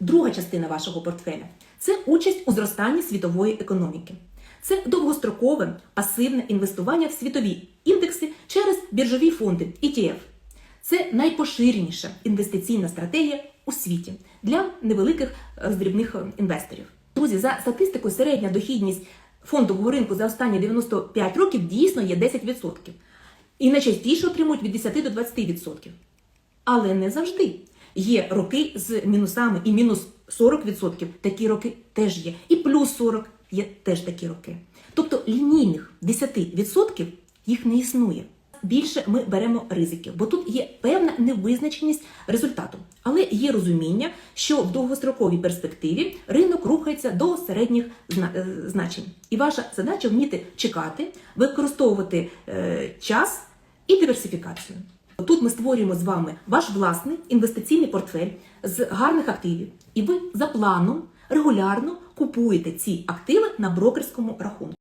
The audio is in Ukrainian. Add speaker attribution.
Speaker 1: Друга частина вашого портфеля це участь у зростанні світової економіки. Це довгострокове пасивне інвестування в світові індекси через біржові фонди ETF. Це найпоширеніша інвестиційна стратегія у світі для невеликих роздрібних е, інвесторів. Друзі, за статистикою, середня дохідність фондового ринку за останні 95 років дійсно є 10%. І найчастіше отримують від 10 до 20%. Але не завжди. Є роки з мінусами і мінус 40%. Такі роки теж є. І плюс 40% є теж такі роки. Тобто лінійних 10% їх не існує. Більше ми беремо ризиків, бо тут є певна невизначеність результату, але є розуміння, що в довгостроковій перспективі ринок рухається до середніх е, значень. І ваша задача вміти чекати, використовувати е, час і диверсифікацію. Тут ми створюємо з вами ваш власний інвестиційний портфель з гарних активів, і ви за планом регулярно купуєте ці активи на брокерському рахунку.